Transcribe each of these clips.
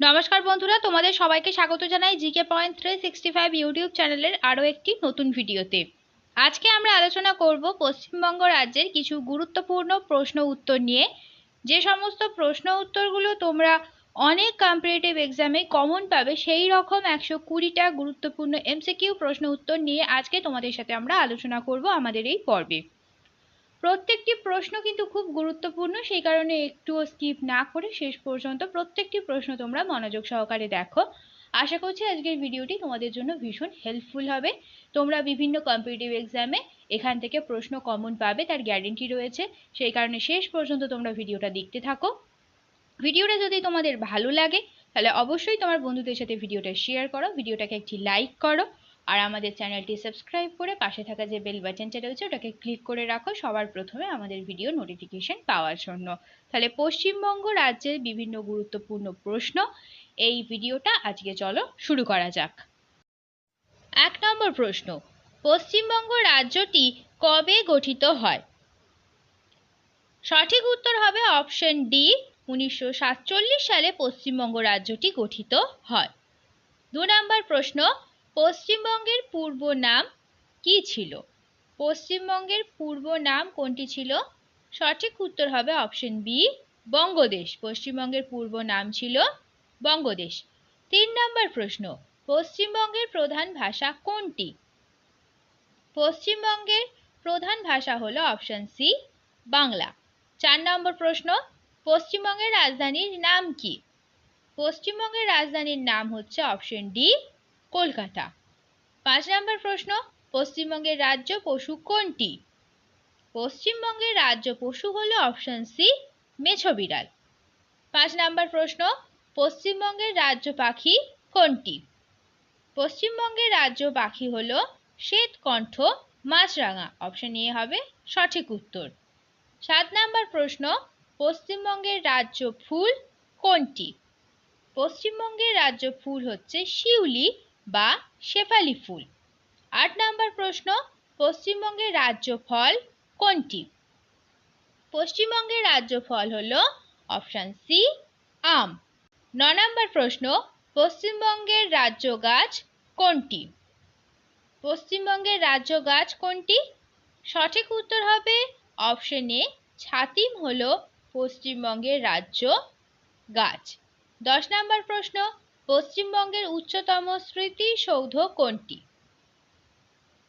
নমস্কার বন্ধুরা, তোমাদের সবাইকে স্বাগত জানাই GK point three sixty five YouTube চ্যানেলের আরও একটি নতুন ভিডিওতে। আজকে আমরা আলোচনা করব পশ্চিমবঙ্গ রাজ্যের কিছু গুরুত্বপূর্ণ প্রশ্ন উত্তর নিয়ে। যে সমস্ত প্রশ্ন উত্তরগুলো তোমরা অনেক কম্পিটিটিভ এক্সামে কমন পাবে, সেই রকম একশো কুড়িটা গুরুত্বপূর্ণ এমসিকিউ প্রশ্ন উত্তর নিয়ে আজকে তোমাদের সাথে আমরা আলোচনা করব আমাদের এই পর্বে। প্রত্যেকটি প্রশ্ন কিন্তু খুব গুরুত্বপূর্ণ, সেই কারণে একটুও স্কিপ না করে শেষ পর্যন্ত প্রত্যেকটি প্রশ্ন তোমরা মনোযোগ সহকারে দেখো। আশা করছি আজকের ভিডিওটি তোমাদের জন্য ভীষণ হেল্পফুল হবে। তোমরা বিভিন্ন কম্পিটিটিভ এক্সামে এখান থেকে প্রশ্ন কমন পাবে, তার গ্যারেন্টি রয়েছে। সেই কারণে শেষ পর্যন্ত তোমরা ভিডিওটা দেখতে থাকো। ভিডিওটা যদি তোমাদের ভালো লাগে, তাহলে অবশ্যই তোমার বন্ধুদের সাথে ভিডিওটা শেয়ার করো, ভিডিওটাকে একটি লাইক করো। আর আমাদের চ্যানেলটি সাবস্ক্রাইব করে পাশে থাকা যে বেল বাটনটা রয়েছে, ওটাকে ক্লিক করে রাখো। সবার প্রথমে আমাদের ভিডিও নোটিফিকেশন পাওয়ার জন্য। তাহলে পশ্চিমবঙ্গ রাজ্যের বিভিন্ন গুরুত্বপূর্ণ প্রশ্ন। এই ভিডিওটা আজকে চলো শুরু করা যাক। এক নম্বর প্রশ্ন, পশ্চিমবঙ্গ রাজ্যটি কবে গঠিত হয়? সঠিক উত্তর হবে অপশন ডি, উনিশশো সাতচল্লিশ সালে পশ্চিমবঙ্গ রাজ্যটি গঠিত হয়। দু নম্বর প্রশ্ন পশ্চিমবঙ্গের পূর্ব নাম কি ছিল? পশ্চিমবঙ্গের পূর্ব নাম কোনটি ছিল? সঠিক উত্তর হবে অপশন বি, বঙ্গদেশ। পশ্চিমবঙ্গের পূর্ব নাম ছিল বঙ্গদেশ। তিন নম্বর প্রশ্ন, পশ্চিমবঙ্গের প্রধান ভাষা কোনটি? পশ্চিমবঙ্গের প্রধান ভাষা হলো অপশন সি, বাংলা। চার নম্বর প্রশ্ন, পশ্চিমবঙ্গের রাজধানীর নাম কি? পশ্চিমবঙ্গের রাজধানীর নাম হচ্ছে অপশন ডি কলকাতা। পাঁচ নম্বর প্রশ্ন, পশ্চিমবঙ্গের রাজ্য পশু কোনটি? পশ্চিমবঙ্গের রাজ্য পশু হলো অপশন সি মেছো বিড়াল। পাঁচ নম্বর প্রশ্ন, পশ্চিমবঙ্গের রাজ্য পাখি কোনটি? পশ্চিমবঙ্গের রাজ্য পাখি হলো শ্বেতকণ্ঠ মাছরাঙা। অপশন এ হবে সঠিক উত্তর। সাত নম্বর প্রশ্ন, পশ্চিমবঙ্গের রাজ্য ফুল কোনটি? পশ্চিমবঙ্গের রাজ্য ফুল হচ্ছে শিউলি বা শেফালি ফুল। আট নম্বর প্রশ্ন, পশ্চিমবঙ্গের রাজ্য ফল কোনটি? পশ্চিমবঙ্গের রাজ্য ফল হল অপশান সি, আম। ন নম্বর প্রশ্ন, পশ্চিমবঙ্গের রাজ্য গাছ কোনটি? পশ্চিমবঙ্গের রাজ্য গাছ কোনটি? সঠিক উত্তর হবে অপশন এ, ছাতিম হল পশ্চিমবঙ্গের রাজ্য গাছ দশ নম্বর প্রশ্ন পশ্চিমবঙ্গের উচ্চতম স্মৃতিসৌধ কোনটি?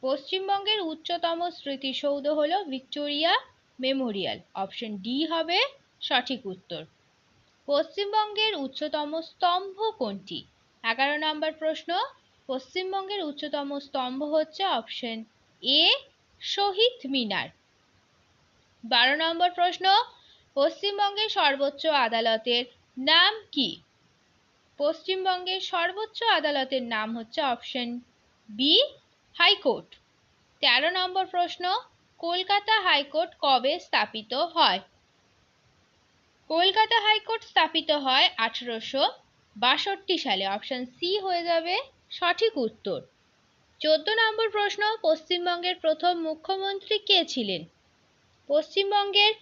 পশ্চিমবঙ্গের উচ্চতম স্মৃতিসৌধ হল ভিক্টোরিয়া মেমোরিয়াল। অপশন ডি হবে সঠিক উত্তর। পশ্চিমবঙ্গের উচ্চতম স্তম্ভ কোনটি? এগারো নম্বর প্রশ্ন। পশ্চিমবঙ্গের উচ্চতম স্তম্ভ হচ্ছে অপশন এ, শহীদ মিনার। বারো নম্বর প্রশ্ন। পশ্চিমবঙ্গের সর্বোচ্চ আদালতের নাম কি? পশ্চিমবঙ্গের সর্বোচ্চ আদালতের নাম হচ্ছে অপশন বি হাইকোর্ট। তেরো নম্বর প্রশ্ন, কলকাতা হাইকোর্ট কবে স্থাপিত হয়? কলকাতা হাইকোর্ট স্থাপিত হয় আঠারোশো বাষট্টি সালে। অপশন সি হয়ে যাবে সঠিক উত্তর। চোদ্দ নম্বর প্রশ্ন, পশ্চিমবঙ্গের প্রথম মুখ্যমন্ত্রী কে ছিলেন? পশ্চিমবঙ্গের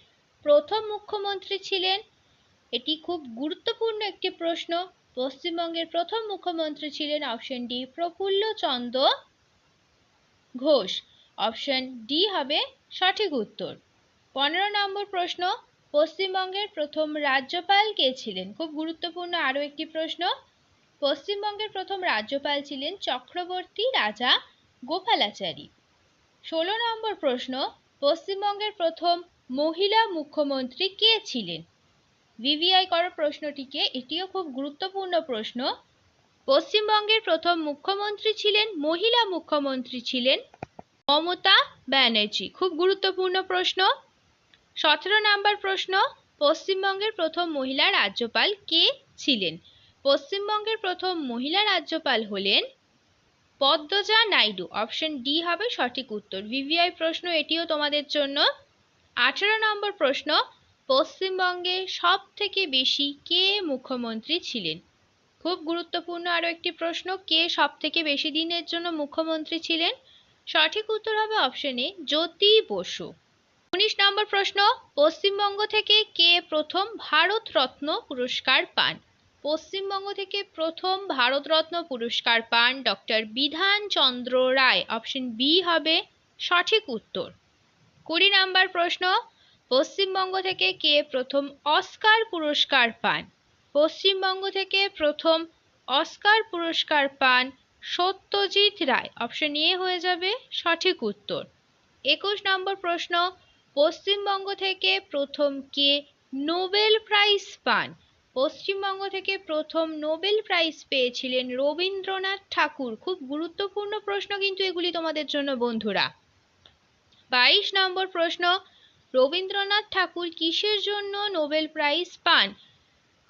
প্রথম মুখ্যমন্ত্রী ছিলেন? এটি খুব গুরুত্বপূর্ণ একটি প্রশ্ন। পশ্চিমবঙ্গের প্রথম মুখ্যমন্ত্রী ছিলেন option D Prafulla Chandra Ghosh. Option D হবে সঠিক উত্তর। পনেরো নম্বর প্রশ্ন, পশ্চিমবঙ্গের প্রথম রাজ্যপাল কে ছিলেন? খুব গুরুত্বপূর্ণ আরও একটি প্রশ্ন, পশ্চিমবঙ্গের প্রথম রাজ্যপাল ছিলেন চক্রবর্তী রাজা গোপালাচারী। ষোলো নম্বর প্রশ্ন, পশ্চিমবঙ্গের প্রথম মহিলা মুখ্যমন্ত্রী কে ছিলেন? ভিভিআই করো প্রশ্নটিকে এটিও খুব গুরুত্বপূর্ণ প্রশ্ন। পশ্চিমবঙ্গের প্রথম মুখ্যমন্ত্রী ছিলেন, মহিলা মুখ্যমন্ত্রী ছিলেন মমতা ব্যানার্জি। খুব গুরুত্বপূর্ণ প্রশ্ন। সতেরো নম্বর প্রশ্ন, পশ্চিমবঙ্গের প্রথম মহিলা রাজ্যপাল কে ছিলেন? পশ্চিমবঙ্গের প্রথম মহিলা রাজ্যপাল হলেন পদ্মজা নাইডু। অপশন ডি হবে সঠিক উত্তর। ভিভিআই প্রশ্ন এটিও তোমাদের জন্য। আঠেরো নম্বর প্রশ্ন পশ্চিমবঙ্গে সব থেকে বেশি কে মুখ্যমন্ত্রী ছিলেন? খুব গুরুত্বপূর্ণ আরও একটি প্রশ্ন, কে সব থেকে বেশি দিনের জন্য মুখ্যমন্ত্রী ছিলেন? সঠিক উত্তর হবে অপশনে জ্যোতি বসু। উনিশ নম্বর প্রশ্ন, পশ্চিমবঙ্গ থেকে কে প্রথম ভারত রত্ন পুরস্কার পান? পশ্চিমবঙ্গ থেকে প্রথম ভারতরত্ন পুরস্কার পান ডক্টর বিধান চন্দ্র রায়। অপশন বি হবে সঠিক উত্তর। কুড়ি নাম্বার প্রশ্ন পশ্চিমবঙ্গ থেকে কে প্রথম অস্কার পুরস্কার পান? পশ্চিমবঙ্গ থেকে প্রথম অস্কার পুরস্কার পান সত্যজিৎ রায়। অপশন এ হয়ে যাবে সঠিক উত্তর। একুশ নম্বর প্রশ্ন, পশ্চিমবঙ্গ থেকে প্রথম কে নোবেল প্রাইজ পান? পশ্চিমবঙ্গ থেকে প্রথম নোবেল প্রাইজ পেয়েছিলেন রবীন্দ্রনাথ ঠাকুর। খুব গুরুত্বপূর্ণ প্রশ্ন কিন্তু এগুলি তোমাদের জন্য বন্ধুরা। বাইশ নম্বর প্রশ্ন রবীন্দ্রনাথ ঠাকুর কিসের জন্য নোবেল প্রাইজ পান?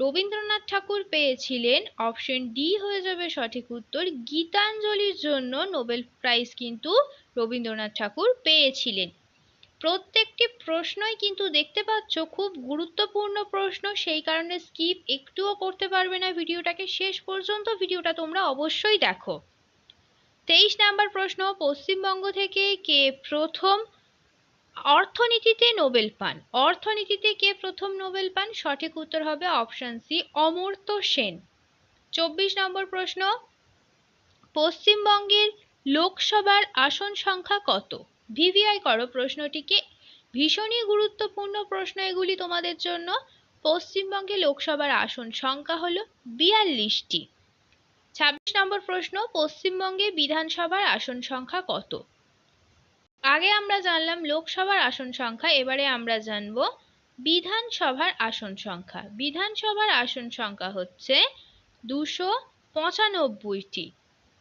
রবীন্দ্রনাথ ঠাকুর পেয়েছিলেন অপশন ডি হয়ে যাবে সঠিক উত্তর, গীতাঞ্জলির জন্য নোবেল প্রাইজ কিন্তু রবীন্দ্রনাথ ঠাকুর পেয়েছিলেন। প্রত্যেকটি প্রশ্নই কিন্তু দেখতে পাচ্ছ খুব গুরুত্বপূর্ণ প্রশ্ন, সেই কারণে স্কিপ একটুও করতে পারবে না ভিডিওটাকে। শেষ পর্যন্ত ভিডিওটা তোমরা অবশ্যই দেখো। তেইশ নাম্বার প্রশ্ন, পশ্চিমবঙ্গ থেকে কে প্রথম অর্থনীতিতে নোবেল পান। অর্থনীতিতে কে প্রথম নোবেল পান? সঠিক উত্তর হবে অপশন সি, অমর্ত্য সেন। চব্বিশ নম্বর প্রশ্ন, পশ্চিমবঙ্গের লোকসভার আসন সংখ্যা কত? ভিভিআই করো প্রশ্নটিকে। ভীষণই গুরুত্বপূর্ণ প্রশ্ন এগুলি তোমাদের জন্য। পশ্চিমবঙ্গে লোকসভার আসন সংখ্যা হল বিয়াল্লিশটি। ছাব্বিশ নম্বর প্রশ্ন, পশ্চিমবঙ্গে বিধানসভার আসন সংখ্যা কত? আগে আমরা জানলাম লোকসভার আসন সংখ্যা, এবারে আমরা জানব বিধানসভার আসন সংখ্যা। বিধানসভার আসন সংখ্যা হচ্ছে দুশো পঁচানব্বইটি।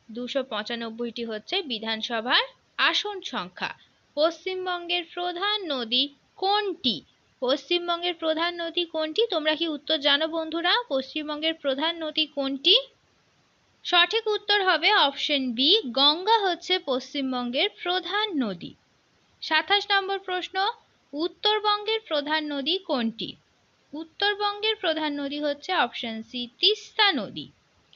দুশো পঁচানব্বইটি হচ্ছে বিধানসভার আসন সংখ্যা। পশ্চিমবঙ্গের প্রধান নদী কোনটি? পশ্চিমবঙ্গের প্রধান নদী কোনটি? তোমরা কি উত্তর জানো বন্ধুরা? পশ্চিমবঙ্গের প্রধান নদী কোনটি? সঠিক উত্তর হবে অপশন বি, গঙ্গা হচ্ছে পশ্চিমবঙ্গের প্রধান নদী। সাতাশ নম্বর প্রশ্ন, উত্তরবঙ্গের প্রধান নদী কোনটি? উত্তরবঙ্গের প্রধান নদী হচ্ছে অপশন সি, তিস্তা নদী।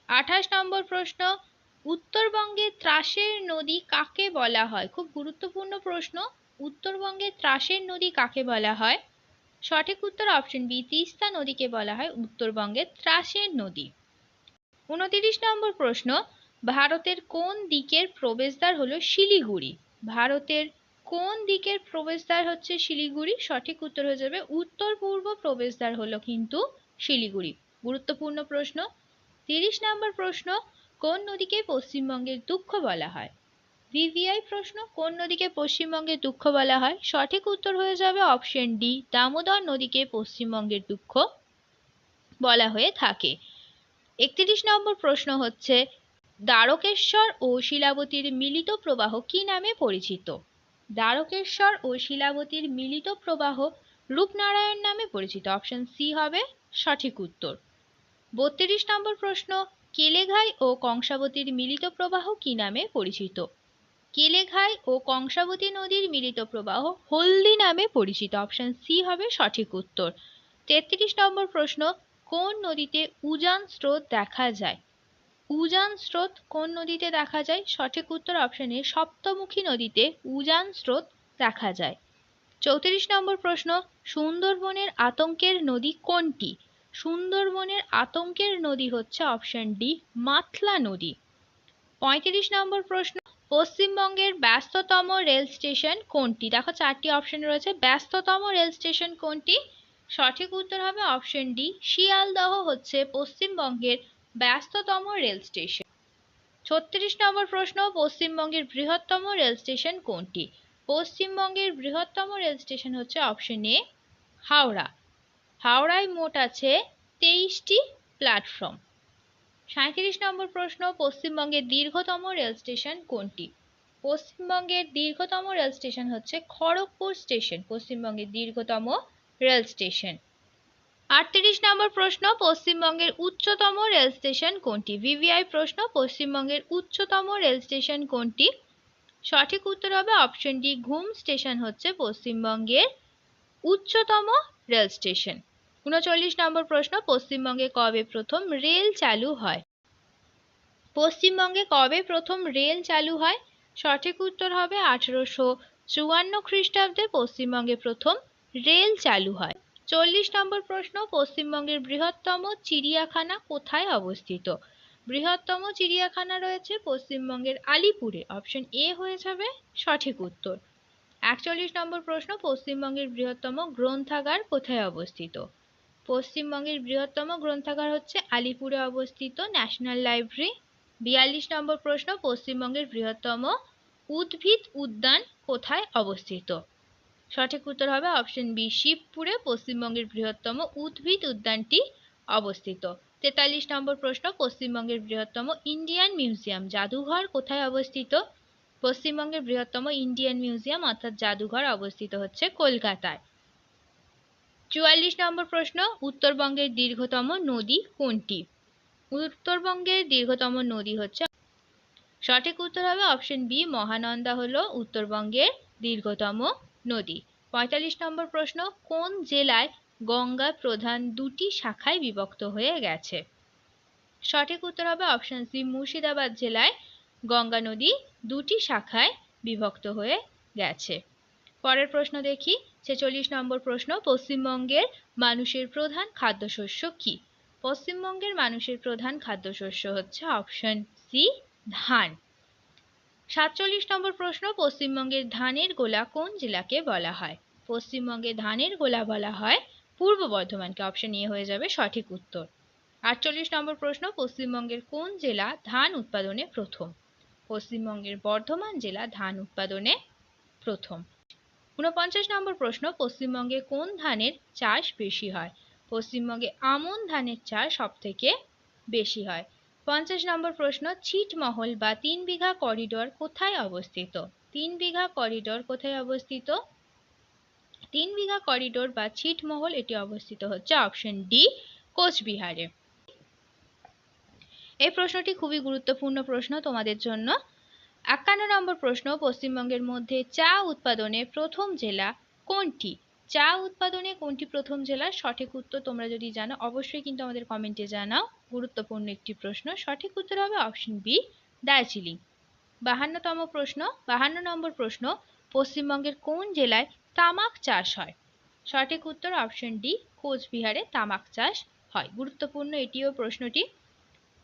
আঠাশ নম্বর প্রশ্ন, উত্তরবঙ্গে ত্রাসের নদী কাকে বলা হয়? খুব গুরুত্বপূর্ণ প্রশ্ন, উত্তরবঙ্গে ত্রাসের নদী কাকে বলা হয়? সঠিক উত্তর অপশন বি, তিস্তা নদীকে বলা হয় উত্তরবঙ্গের ত্রাসের নদী। উনতিরিশ নম্বর প্রশ্ন, ভারতের কোন দিকের প্রবেশদ্বার হলো শিলিগুড়ি? ভারতের কোন দিকের প্রবেশদ্বার হচ্ছে শিলিগুড়ি? সঠিক উত্তর হয়ে যাবে, উত্তর পূর্ব প্রবেশদ্বার হলো কিন্তু শিলিগুড়ি। গুরুত্বপূর্ণ প্রশ্ন, তিরিশ নম্বর প্রশ্ন, কোন নদীকে পশ্চিমবঙ্গের দুঃখ বলা হয়? ভিভিআই প্রশ্ন, কোন নদীকে পশ্চিমবঙ্গের দুঃখ বলা হয়? সঠিক উত্তর হয়ে যাবে অপশন ডি, দামোদর নদীকে পশ্চিমবঙ্গের দুঃখ বলা হয়ে থাকে। একত্রিশ নম্বর প্রশ্ন হচ্ছে, দ্বারকেশ্বর ও শিলাবতীর মিলিত প্রবাহ কি নামে পরিচিত? দ্বারকেশ্বর ও শিলাবতীর মিলিত প্রবাহ রূপনারায়ণ নামে পরিচিত। অপশন সি হবে সঠিক উত্তর। বত্রিশ নম্বর প্রশ্ন, কেলেঘাই ও কংসাবতীর মিলিত প্রবাহ কি নামে পরিচিত? কেলেঘাই ও কংসাবতী নদীর মিলিত প্রবাহ হলদি নামে পরিচিত। অপশন সি হবে সঠিক উত্তর। তেত্রিশ নম্বর প্রশ্ন কোন নদীতে উজান স্রোত দেখা যায়? উজান স্রোত কোন নদীতে দেখা যায়? সঠিক উত্তর অপশনে সপ্তমুখী নদীতে উজান স্রোত দেখা যায়। চৌত্রিশ নম্বর প্রশ্ন, সুন্দরবনের আতঙ্কের নদী কোনটি? সুন্দরবনের আতঙ্কের নদী হচ্ছে অপশন ডি মাতলা নদী। পঁয়ত্রিশ নম্বর প্রশ্ন, পশ্চিমবঙ্গের ব্যস্ততম রেল স্টেশন কোনটি? দেখো চারটি অপশন রয়েছে। ব্যস্ততম রেল স্টেশন কোনটি? সঠিক উত্তর হবে অপশন ডি, শিয়ালদহ হচ্ছে পশ্চিমবঙ্গের ব্যস্ততম রেল স্টেশন। ছত্রিশ নম্বর প্রশ্ন, পশ্চিমবঙ্গের বৃহত্তম রেল স্টেশন কোনটি? পশ্চিমবঙ্গের বৃহত্তম রেল স্টেশন হচ্ছে অপশন এ, হাওড়া। হাওড়ায় মোট আছে তেইশটি প্ল্যাটফর্ম। সাঁত্রিশ নম্বর প্রশ্ন, পশ্চিমবঙ্গের দীর্ঘতম রেল স্টেশন কোনটি? পশ্চিমবঙ্গের দীর্ঘতম রেল স্টেশন হচ্ছে খড়গপুর স্টেশন। পশ্চিমবঙ্গের দীর্ঘতম রেল স্টেশন। আটত্রিশ নম্বর প্রশ্ন, পশ্চিমবঙ্গের উচ্চতম রেল স্টেশন কোনটি? ভিভিআই প্রশ্ন, পশ্চিমবঙ্গের উচ্চতম রেল স্টেশন কোনটি? সঠিক উত্তর হবে অপশন ডি, ঘুম স্টেশন হচ্ছে পশ্চিমবঙ্গের উচ্চতম রেল স্টেশন। উনচল্লিশ নম্বর প্রশ্ন, পশ্চিমবঙ্গে কবে প্রথম রেল চালু হয়? পশ্চিমবঙ্গে কবে প্রথম রেল চালু হয়? সঠিক উত্তর হবে আঠেরোশো চুয়ান্ন খ্রিস্টাব্দে, পশ্চিমবঙ্গে প্রথম রেল চালু হয়। চল্লিশ নম্বর প্রশ্ন, পশ্চিমবঙ্গের বৃহত্তম চিড়িয়াখানা কোথায় অবস্থিত? বৃহত্তম চিড়িয়াখানা রয়েছে পশ্চিমবঙ্গের আলিপুরে। অপশন এ হয়ে যাবে সঠিক উত্তর। একচল্লিশ নম্বর প্রশ্ন, পশ্চিমবঙ্গের বৃহত্তম গ্রন্থাগার কোথায় অবস্থিত? পশ্চিমবঙ্গের বৃহত্তম গ্রন্থাগার হচ্ছে আলিপুরে অবস্থিত ন্যাশনাল লাইব্রেরি। বিয়াল্লিশ নম্বর প্রশ্ন, পশ্চিমবঙ্গের বৃহত্তম উদ্ভিদ উদ্যান কোথায় অবস্থিত? সঠিক উত্তর হবে অপশন বি শিবপুরে পশ্চিমবঙ্গের বৃহত্তম উদ্ভিদ উদ্যানটি অবস্থিত। তেতাল্লিশ নম্বর প্রশ্ন, পশ্চিমবঙ্গের বৃহত্তম ইন্ডিয়ান মিউজিয়াম জাদুঘর কোথায় অবস্থিত? পশ্চিমবঙ্গের বৃহত্তম ইন্ডিয়ান মিউজিয়াম অর্থাৎ জাদুঘর অবস্থিত হচ্ছে কলকাতায়। চুয়াল্লিশ নম্বর প্রশ্ন, উত্তরবঙ্গের দীর্ঘতম নদী কোনটি? উত্তরবঙ্গের দীর্ঘতম নদী হচ্ছে সঠিক উত্তর হবে অপশন বি মহানন্দা হলো উত্তরবঙ্গের দীর্ঘতম নদী। পঁয়তাল্লিশ নম্বর প্রশ্ন, কোন জেলায় গঙ্গা প্রধান দুটি শাখায় বিভক্ত হয়ে গেছে? সঠিক উত্তর হবে অপশন সি মুর্শিদাবাদ জেলায় গঙ্গা নদী দুটি শাখায় বিভক্ত হয়ে গেছে। পরের প্রশ্ন দেখি, ছেচল্লিশ নম্বর প্রশ্ন, পশ্চিমবঙ্গের মানুষের প্রধান খাদ্যশস্য কি? পশ্চিমবঙ্গের মানুষের প্রধান খাদ্যশস্য হচ্ছে অপশন সি ধান। সাতচল্লিশ নম্বর প্রশ্ন, পশ্চিমবঙ্গের ধানের গোলা কোন জেলাকে বলা হয়? পশ্চিমবঙ্গে ধানের গোলা বলা হয় পূর্ব বর্ধমানকে। অপশন এ হয়ে যাবে সঠিক উত্তর। আটচল্লিশ নম্বর প্রশ্ন, পশ্চিমবঙ্গের কোন জেলা ধান উৎপাদনে প্রথম? পশ্চিমবঙ্গের বর্ধমান জেলা ধান উৎপাদনে প্রথম। ঊনপঞ্চাশ নম্বর প্রশ্ন, পশ্চিমবঙ্গে কোন ধানের চাষ বেশি হয়? পশ্চিমবঙ্গে আমন ধানের চাষ সবথেকে বেশি হয়। পঞ্চাশ নম্বর প্রশ্ন ছিটমহল বা তিন বিঘা করিডোর কোথায় অবস্থিত? তিন বিঘা করিডোর কোথায় অবস্থিত? তিন বিঘা করিডোর বা ছিটমহল এটি অবস্থিত হচ্ছে অপশন ডি কোচবিহারে। এই প্রশ্নটি খুবই গুরুত্বপূর্ণ প্রশ্ন তোমাদের জন্য। একান্ন নম্বর প্রশ্ন, পশ্চিমবঙ্গের মধ্যে চা উৎপাদনে প্রথম জেলা কোনটি? চা উৎপাদনে কোনটি প্রথম জেলা সঠিক উত্তর তোমরা যদি জানো, অবশ্যই কিন্তু আমাদের কমেন্টে জানাও। গুরুত্বপূর্ণ একটি প্রশ্ন। সঠিক উত্তর হবে অপশন বি দার্জিলিং। বাহান্নতম প্রশ্ন, বাহান্ন নম্বর প্রশ্ন, পশ্চিমবঙ্গের কোন জেলায় তামাক চাষ হয়? সঠিক উত্তর অপশন ডি কোচবিহারে তামাক চাষ হয়। গুরুত্বপূর্ণ এটিও প্রশ্নটি।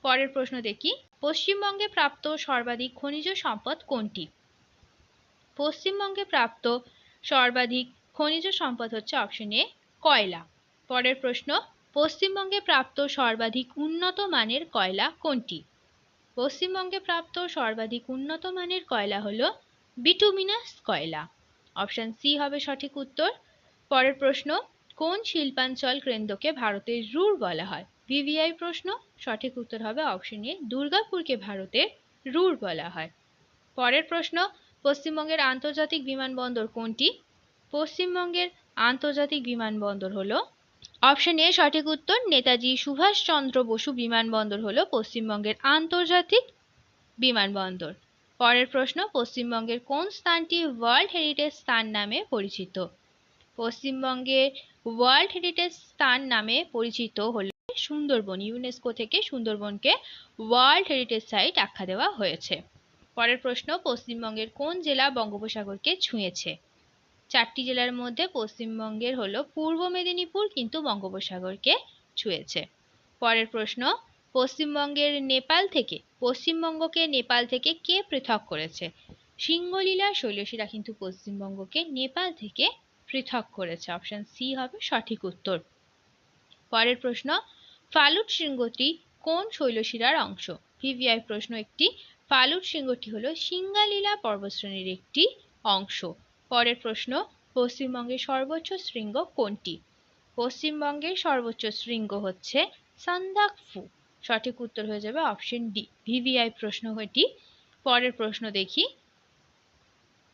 পরের প্রশ্ন দেখি। পশ্চিমবঙ্গে প্রাপ্ত সর্বাধিক খনিজ সম্পদ কোনটি? পশ্চিমবঙ্গে প্রাপ্ত সর্বাধিক খনিজ সম্পদ হচ্ছে অপশন এ কয়লা। পরের প্রশ্ন পশ্চিমবঙ্গে প্রাপ্ত সর্বাধিক উন্নত মানের কয়লা কোনটি? পশ্চিমবঙ্গে প্রাপ্ত সর্বাধিক উন্নত মানের কয়লা হল বিটুমিনাস কয়লা। অপশন সি হবে সঠিক উত্তর। পরের প্রশ্ন, কোন শিল্পাঞ্চল কেন্দ্রকে ভারতের রুর বলা হয়? ভিভিআই প্রশ্ন, সঠিক উত্তর হবে অপশন এ দুর্গাপুরকে ভারতের রুর বলা হয়। পরের প্রশ্ন, পশ্চিমবঙ্গের আন্তর্জাতিক বিমানবন্দর কোনটি? পশ্চিমবঙ্গের আন্তর্জাতিক বিমানবন্দর হলো অপশন এ সঠিক উত্তর, নেতাজি সুভাষচন্দ্র বসু বিমানবন্দর হলো পশ্চিমবঙ্গের আন্তর্জাতিক বিমানবন্দর। পরের প্রশ্ন, পশ্চিমবঙ্গের কোন স্থানটি ওয়ার্ল্ড হেরিটেজ স্থান নামে পরিচিত? পশ্চিমবঙ্গের ওয়ার্ল্ড হেরিটেজ স্থান নামে পরিচিত হল সুন্দরবন ইউনেস্কো থেকে সুন্দরবনকে ওয়ার্ল্ড হেরিটেজ সাইট আখ্যা দেওয়া হয়েছে। পরের প্রশ্ন, পশ্চিমবঙ্গের কোন জেলা বঙ্গোপসাগরকে ছুঁয়েছে? চারটি জেলার মধ্যে পশ্চিমবঙ্গের হলো পূর্ব মেদিনীপুর কিন্তু বঙ্গোপসাগরকে ছুঁয়েছে। পরের প্রশ্ন, পশ্চিমবঙ্গের নেপাল থেকে, পশ্চিমবঙ্গকে নেপাল থেকে কে পৃথক করেছে? সিংহলীলা শৈলশিরা কিন্তু পশ্চিমবঙ্গকে নেপাল থেকে পৃথক করেছে। অপশন সি হবে সঠিক উত্তর। পরের প্রশ্ন, ফালুট শৃঙ্গটি কোন শৈলশিরার অংশ? ভিভিআই প্রশ্ন একটি, ফালুট শৃঙ্গটি হলো সিঙ্গালীলা পর্বতশ্রেণীর একটি অংশ। পরের প্রশ্ন, পশ্চিমবঙ্গের সর্বোচ্চ শৃঙ্গ কোনটি? পশ্চিমবঙ্গের সর্বোচ্চ শৃঙ্গ হচ্ছে সান্দাকফু। সঠিক উত্তর হয়ে যাবে অপশন ডি, ভিভিআই প্রশ্ন এটি পরের প্রশ্ন দেখি।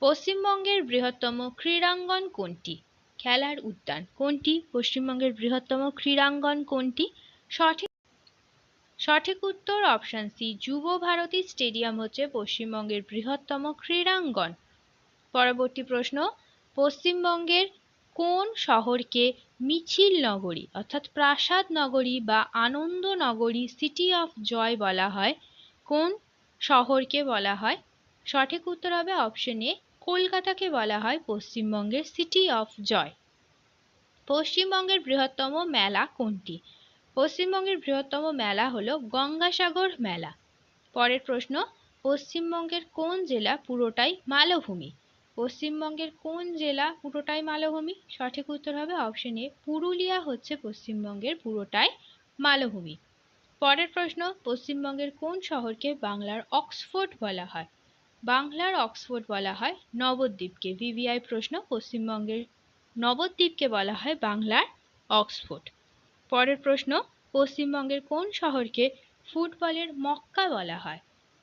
পশ্চিমবঙ্গের বৃহত্তম ক্রীড়াঙ্গন কোনটি? খেলার উদ্যান কোনটি? পশ্চিমবঙ্গের বৃহত্তম ক্রীড়াঙ্গন কোনটি? সঠিক সঠিক উত্তর অপশন সি, যুব ভারতী স্টেডিয়াম হচ্ছে পশ্চিমবঙ্গের বৃহত্তম ক্রীড়াঙ্গন। পরবর্তী প্রশ্ন, পশ্চিমবঙ্গের কোন শহরকে মিছিল নগরী অর্থাৎ প্রাসাদ নগরী বা আনন্দ নগরী সিটি অফ জয় বলা হয়, কোন শহরকে বলা হয়? সঠিক উত্তর হবে অপশন এ, কলকাতাকে বলা হয় পশ্চিমবঙ্গের সিটি অফ জয়। পশ্চিমবঙ্গের বৃহত্তম মেলা কোনটি? পশ্চিমবঙ্গের বৃহত্তম মেলা হলো গঙ্গাসাগর মেলা। পরের প্রশ্ন, পশ্চিমবঙ্গের কোন জেলা পুরোটাই মালভূমি? পশ্চিমবঙ্গের কোন জেলা পুরোটাই মালভূমি? সঠিক উত্তর হবে অপশন এ পুরুলিয়া হচ্ছে পশ্চিমবঙ্গের পুরোটাই মালভূমি। পরের প্রশ্ন, পশ্চিমবঙ্গের কোন শহরকে বাংলার অক্সফোর্ড বলা হয়? বাংলার অক্সফোর্ড বলা হয় নবদ্বীপকে। ভিভিআই প্রশ্ন, পশ্চিমবঙ্গের নবদ্বীপকে বলা হয় বাংলার অক্সফোর্ড। পরের প্রশ্ন, পশ্চিমবঙ্গের কোন শহরকে ফুটবলের মক্কা বলা হয়?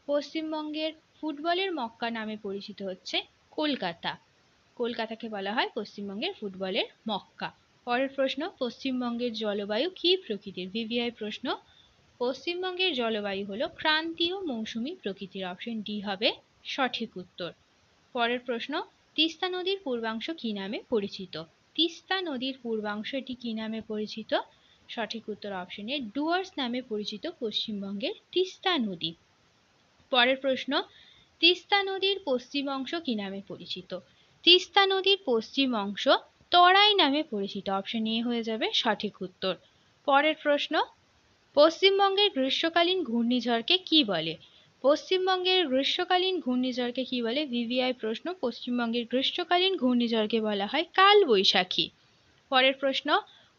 পশ্চিমবঙ্গের ফুটবলের মক্কা নামে পরিচিত হচ্ছে কলকাতা। কলকাতাকে বলা হয় পশ্চিমবঙ্গের ফুটবলের মক্কা। পরের প্রশ্ন, পশ্চিমবঙ্গের জলবায়ু কী প্রকৃতির? ভিভিআই প্রশ্ন, পশ্চিমবঙ্গের জলবায়ু হলো ক্রান্তীয় মৌসুমি প্রকৃতির অপশন ডি হবে সঠিক উত্তর। পরের প্রশ্ন, তিস্তা নদীর পূর্বাংশ কী নামে পরিচিত? তিস্তা নদীর পূর্বাংশ এটি কী নামে পরিচিত? সঠিক উত্তর অপশনে ডুয়ার্স নামে পরিচিত পশ্চিমবঙ্গের তিস্তা নদী। পরের প্রশ্ন তিস্তা নদীর পশ্চিম অংশ কী নামে পরিচিত? তিস্তা নদীর পশ্চিম অংশ তরাই নামে পরিচিত। অপশন এ হয়ে যাবে সঠিক উত্তর। পরের প্রশ্ন, পশ্চিমবঙ্গের গ্রীষ্মকালীন ঘূর্ণিঝড়কে কি বলে? পশ্চিমবঙ্গের গ্রীষ্মকালীন ঘূর্ণিঝড়কে কি বলে? ভিভিআই প্রশ্ন, পশ্চিমবঙ্গের গ্রীষ্মকালীন ঘূর্ণিঝড়কে বলা হয় কাল বৈশাখী পরের প্রশ্ন,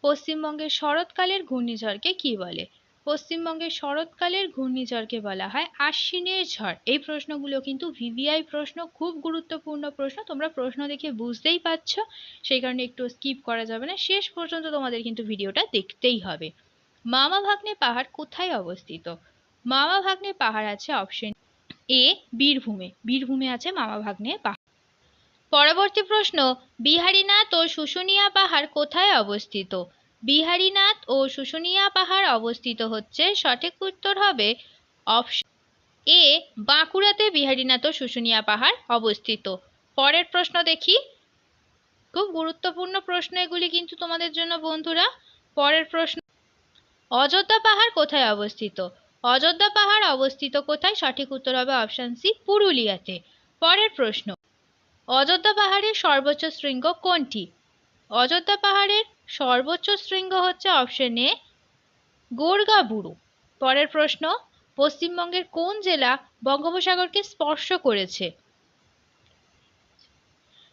পশ্চিমবঙ্গের শরৎকালের ঘূর্ণিঝড়কে কি বলে? পশ্চিমবঙ্গের শরৎকালের ঘূর্ণিঝড়কে বলা হয় আশ্বিনের ঝড়। এই প্রশ্নগুলো কিন্তু ভিভিআই প্রশ্ন, খুব গুরুত্বপূর্ণ প্রশ্ন। তোমরা প্রশ্ন দেখে বুঝতেই পারছ, সেই কারণে একটু স্কিপ করা যাবে না। শেষ পর্যন্ত তোমাদের কিন্তু ভিডিওটা দেখতেই হবে। মামা ভাগ্নে পাহাড় কোথায় অবস্থিত? মামা ভাগ্নে পাহাড় আছে অপশন এ বীরভূমে। বীরভূমে আছে মামা ভাগ্নে পাহাড়। পরবর্তী প্রশ্ন, বিহারীনাথ ও শুশুনিয়া পাহাড় কোথায় অবস্থিত? বিহারীনাথ ও শুশুনিয়া পাহাড় অবস্থিত হচ্ছে। সঠিক উত্তর হবে অপশন এ বাঁকুড়াতে বিহারীনাথ ও শুশুনিয়া পাহাড় অবস্থিত। পরের প্রশ্ন দেখি। খুব গুরুত্বপূর্ণ প্রশ্ন এগুলি কিন্তু তোমাদের জন্য বন্ধুরা। পরের প্রশ্ন, অযোধ্যা পাহাড় কোথায় অবস্থিত? অযোধ্যা পাহাড় অবস্থিত কোথায়? সঠিক উত্তর হবে অপশন সি পুরুলিয়াতে। পরের প্রশ্ন, অযোধ্যা পাহাড়ের সর্বোচ্চ শৃঙ্গ কোনটি? অযোধ্যা পাহাড়ের সর্বোচ্চ শৃঙ্গ হচ্ছে অপশন এ গোর্গাবুরু। পরের প্রশ্ন, পশ্চিমবঙ্গের কোন জেলা বঙ্গোপসাগরকে স্পর্শ করেছে?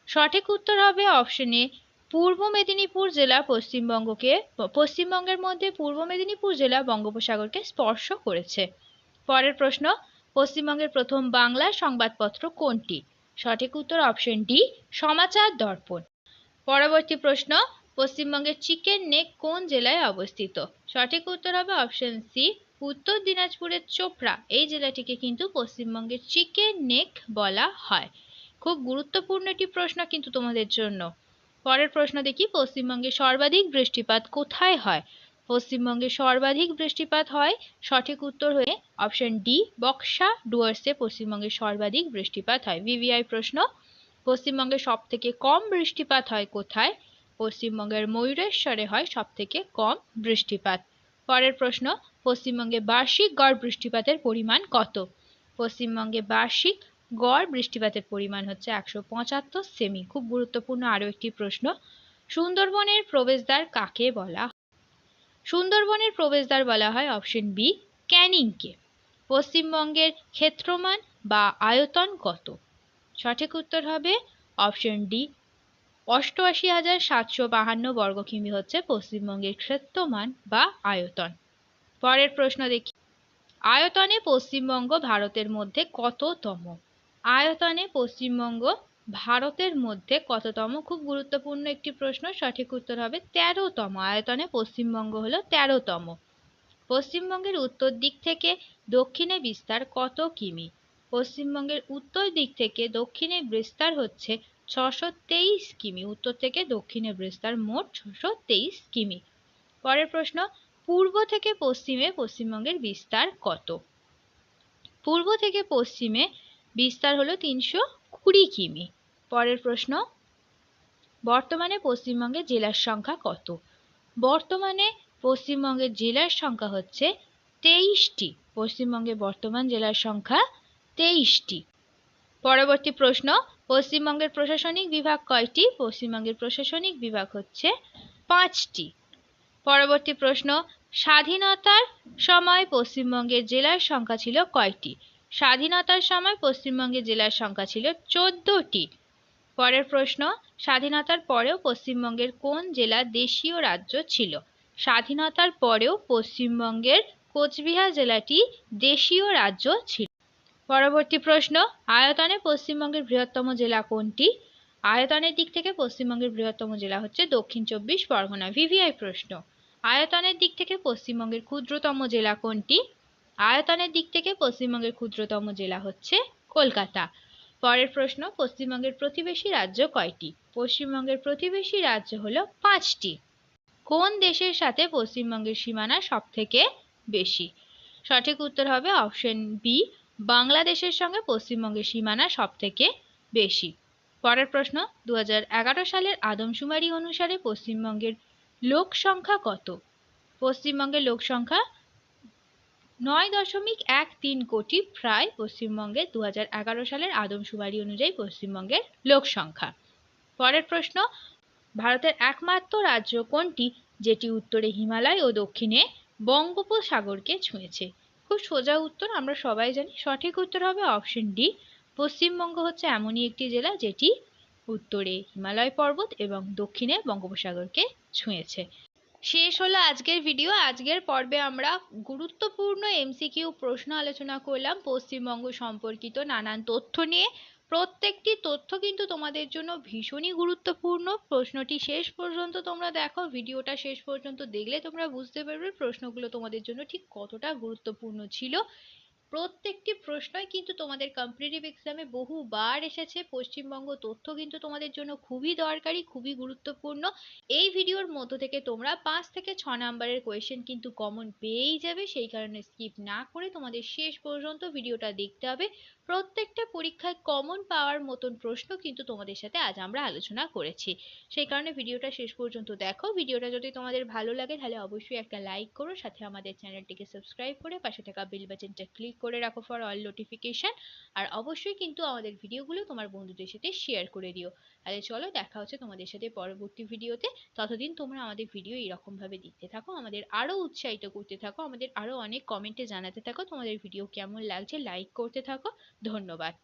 সঠিক উত্তর হবে অপশন এ পূর্ব মেদিনীপুর জেলা পশ্চিমবঙ্গকে, পশ্চিমবঙ্গের মধ্যে পূর্ব মেদিনীপুর জেলা বঙ্গোপসাগরকে স্পর্শ করেছে। পরের প্রশ্ন, পশ্চিমবঙ্গের প্রথম বাংলা সংবাদপত্র কোনটি? সঠিক উত্তর অপশন ডি সমাচার দর্পণ। পরবর্তী প্রশ্ন পশ্চিমবঙ্গের চিকেন নেক কোন জেলায় অবস্থিত? সঠিক উত্তর হবে অপশন সি, উত্তর দিনাজপুরের চোপড়া। এই জেলাটিকে কিন্তু পশ্চিমবঙ্গের চিকেন নেক বলা হয়। খুব গুরুত্বপূর্ণ একটি প্রশ্ন কিন্তু তোমাদের জন্য। পরের প্রশ্ন দেখি, পশ্চিমবঙ্গে সর্বাধিক বৃষ্টিপাত কোথায় হয়? পশ্চিমবঙ্গে সর্বাধিক বৃষ্টিপাত হয়, সঠিক উত্তর হয়ে অপশন ডি, বক্সা ডুয়ার্সে পশ্চিমবঙ্গে সর্বাধিক বৃষ্টিপাত হয়। ভিভিআই প্রশ্ন, পশ্চিমবঙ্গে সব থেকে কম বৃষ্টিপাত হয় কোথায়? পশ্চিমবঙ্গের ময়ূরেশ্বরে হয় সব থেকে কম বৃষ্টিপাত। পরের প্রশ্ন, পশ্চিমবঙ্গে বার্ষিক গড় বৃষ্টিপাতের পরিমাণ কত? পশ্চিমবঙ্গে বার্ষিক গড় বৃষ্টিপাতের পরিমাণ হচ্ছে একশো পঁচাত্তর সেমি। খুব গুরুত্বপূর্ণ আরও একটি প্রশ্ন, সুন্দরবনের প্রবেশদ্বার কাকে বলা সুন্দরবনের প্রবেশদ্বার বলা হয় অপশন বি, ক্যানিংকে। পশ্চিমবঙ্গের ক্ষেত্রমান বা আয়তন কত? সঠিক উত্তর হবে অপশন ডি অষ্টআশি হাজার সাতশো বাহান্ন বর্গ কিমি হচ্ছে পশ্চিমবঙ্গের ক্ষেত্রমান বা আয়তন। পরের প্রশ্ন দেখি। আয়তনে পশ্চিমবঙ্গ ভারতের মধ্যে কততম? আয়তনে পশ্চিমবঙ্গ ভারতের মধ্যে কততম? খুব গুরুত্বপূর্ণ একটি প্রশ্ন, সঠিক উত্তর হবে তেরোতম। আয়তনে পশ্চিমবঙ্গ হলো তেরোতম। পশ্চিমবঙ্গের উত্তর দিক থেকে দক্ষিণে বিস্তার কত কিমি? পশ্চিমবঙ্গের উত্তর দিক থেকে দক্ষিণে বিস্তার হচ্ছে ছশো তেইশ কিমি, উত্তর থেকে দক্ষিণে বিস্তার মোট ছশো তেইশ কিমি। পরের প্রশ্ন, পূর্ব থেকে পশ্চিমে পশ্চিমবঙ্গের বিস্তার কত? পূর্ব থেকে পশ্চিমে বিস্তার হলো তিনশো কুড়ি কিমি। পরের প্রশ্ন, বর্তমানে পশ্চিমবঙ্গের জেলার সংখ্যা কত? বর্তমানে পশ্চিমবঙ্গের জেলার সংখ্যা হচ্ছে তেইশটি। পশ্চিমবঙ্গে বর্তমান জেলার সংখ্যা তেইশটি। পরবর্তী প্রশ্ন, পশ্চিমবঙ্গের প্রশাসনিক বিভাগ কয়টি? পশ্চিমবঙ্গের প্রশাসনিক বিভাগ হচ্ছে পাঁচটি। পরবর্তী প্রশ্ন, স্বাধীনতার সময় পশ্চিমবঙ্গের জেলার সংখ্যা ছিল কয়টি? স্বাধীনতার সময় পশ্চিমবঙ্গের জেলার সংখ্যা ছিল চোদ্দটি। পরের প্রশ্ন, স্বাধীনতার পরেও পশ্চিমবঙ্গের কোন জেলা দেশীয় রাজ্য ছিল? স্বাধীনতার পরেও পশ্চিমবঙ্গের কোচবিহার জেলাটি দেশীয় রাজ্য ছিল। পরবর্তী প্রশ্ন, আয়তনে পশ্চিমবঙ্গের বৃহত্তম জেলা কোনটি? আয়তনের দিক থেকে পশ্চিমবঙ্গের বৃহত্তম জেলা হচ্ছে দক্ষিণ চব্বিশ পরগনা। ভিভিআই প্রশ্ন, আয়তনের দিক থেকে পশ্চিমবঙ্গের ক্ষুদ্রতম জেলা কোনটি? আয়তনের দিক থেকে পশ্চিমবঙ্গের ক্ষুদ্রতম জেলা হচ্ছে কলকাতা। পরের প্রশ্ন, পশ্চিমবঙ্গের প্রতিবেশী রাজ্য কয়টি? পশ্চিমবঙ্গের প্রতিবেশী রাজ্য হল পাঁচটি। কোন দেশের সাথে পশ্চিমবঙ্গের সীমানা সব থেকে বেশি? সঠিক উত্তর হবে অপশন বি বাংলাদেশের সঙ্গে পশ্চিমবঙ্গের সীমানা সব থেকে বেশি। পরের প্রশ্ন দু হাজার এগারো সালের আদমশুমারি অনুসারে পশ্চিমবঙ্গের লোক সংখ্যা কত? পশ্চিমবঙ্গের লোক সংখ্যা নয় দশমিক এক তিন কোটি প্রায় পশ্চিমবঙ্গে দু সালের আদমশুমারি অনুযায়ী পশ্চিমবঙ্গের লোক সংখ্যা। পরের প্রশ্ন, ভারতের একমাত্র রাজ্য কোনটি, যেটি উত্তরে হিমালয় ও দক্ষিণে বঙ্গোপসাগরকে ছুঁয়েছে? খুব সোজা উত্তর আমরা সবাই জানি। সঠিক উত্তর হবে অপশন ডি পশ্চিমবঙ্গ হচ্ছে এমনই একটি জেলা যেটি উত্তরে হিমালয় পর্বত এবং দক্ষিণে বঙ্গোপসাগরকে ছুঁয়েছে। শেষ হলো আজকের ভিডিও আজকের পর্বে আমরা গুরুত্বপূর্ণ এমসিকিউ প্রশ্ন আলোচনা করলাম। পশ্চিমবঙ্গ সম্পর্কিত নানান তথ্য নিয়ে। প্রত্যেকটি তথ্য কিন্তু তোমাদের জন্য ভীষণই গুরুত্বপূর্ণ। প্রশ্নটি শেষ পর্যন্ত তোমরা দেখো, ভিডিওটা শেষ পর্যন্ত দেখলে তোমরা বুঝতে পারবে প্রশ্নগুলো তোমাদের জন্য ঠিক কতটা গুরুত্বপূর্ণ ছিল। প্রত্যেকটি প্রশ্নই কিন্তু তোমাদের কম্পিটিটিভ এক্সামে বহুবার এসেছে। পশ্চিমবঙ্গ তথ্য কিন্তু তোমাদের জন্য খুবই দরকারি, খুবই গুরুত্বপূর্ণ। এই ভিডিওর মধ্য থেকে তোমরা পাঁচ থেকে ছ নাম্বারের কোয়েশ্চেন কিন্তু কমন পেয়েই যাবে। সেই কারণে স্কিপ না করে তোমাদের শেষ পর্যন্ত ভিডিওটা দেখতে হবে। প্রত্যেকটা পরীক্ষায় কমন পাওয়ার মতন প্রশ্ন কিন্তু তোমাদের সাথে আজ আমরা আলোচনা করেছি। সেই কারণে ভিডিওটা শেষ পর্যন্ত দেখো। ভিডিওটা যদি তোমাদের ভালো লাগে, তাহলে অবশ্যই একটা লাইক করো, সাথে আমাদের চ্যানেলটিকে সাবস্ক্রাইব করে, পাশে থাকা বেল বাটনটা ক্লিক করে রাখো ফর অল নোটিফিকেশন আর অবশ্যই কিন্তু আমাদের ভিডিওগুলো তোমার বন্ধুদের সাথে শেয়ার করে দিও। তাহলে চলো দেখা হচ্ছে তোমাদের সাথে পরবর্তী ভিডিওতে ততদিন তোমরা আমাদের ভিডিও এরকম ভাবে দেখতে থাকো, আমাদের আরও উৎসাহিত করতে থাকো, আমাদের আরও অনেক কমেন্টে জানাতে থাকো। তোমাদের ভিডিও কেমন লাগছে লাইক করতে থাকো। ধন্যবাদ।